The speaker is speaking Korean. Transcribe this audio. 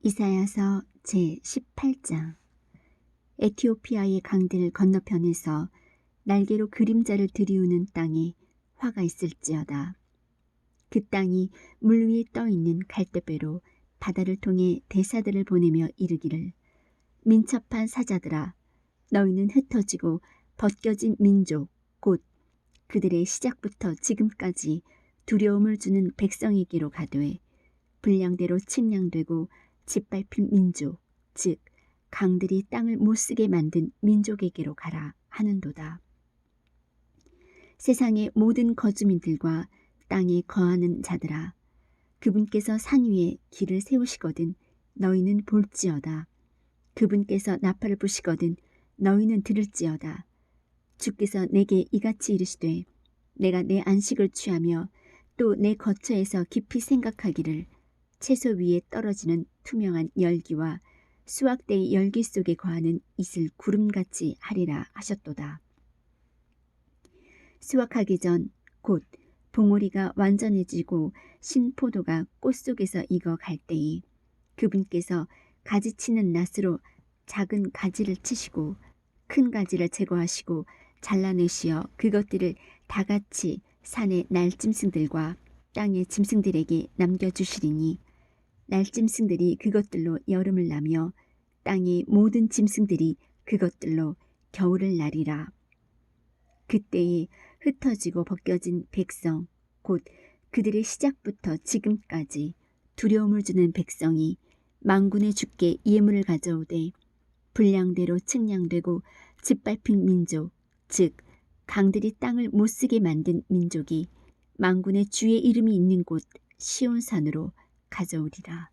이사야서 제18장 에티오피아의 강들 건너편에서 날개로 그림자를 들이우는 땅에 화가 있을지어다. 그 땅이 물 위에 떠 있는 갈대배로 바다를 통해 대사들을 보내며 이르기를 민첩한 사자들아 너희는 흩어지고 벗겨진 민족 곧 그들의 시작부터 지금까지 두려움을 주는 백성에게로 가되 분량대로 측량되고 짓밟힌 민족 즉 강들이 땅을 못쓰게 만든 민족에게로 가라 하는도다. 세상의 모든 거주민들과 땅에 거하는 자들아 그분께서 산 위에 길을 세우시거든 너희는 볼지어다. 그분께서 나팔을 부시거든 너희는 들을지어다. 주께서 내게 이같이 이르시되 내가 내 안식을 취하며 또 내 거처에서 깊이 생각하기를 채소 위에 떨어지는 투명한 열기와 수확대의 열기 속에 거하는 이슬 구름같이 하리라 하셨도다. 수확하기 전 곧 봉오리가 완전해지고 신포도가 꽃 속에서 익어 갈 때에 그분께서 가지치는 낫으로 작은 가지를 치시고 큰 가지를 제거하시고 잘라내시어 그것들을 다 같이 산의 날 짐승들과 땅의 짐승들에게 남겨주시리니 날짐승들이 그것들로 여름을 나며 땅의 모든 짐승들이 그것들로 겨울을 나리라. 그때에 흩어지고 벗겨진 백성 곧 그들의 시작부터 지금까지 두려움을 주는 백성이 망군의 주께 예물을 가져오되 분량대로 측량되고 짓밟힌 민족 즉 강들이 땅을 못쓰게 만든 민족이 망군의 주의 이름이 있는 곳 시온산으로 가져오리라.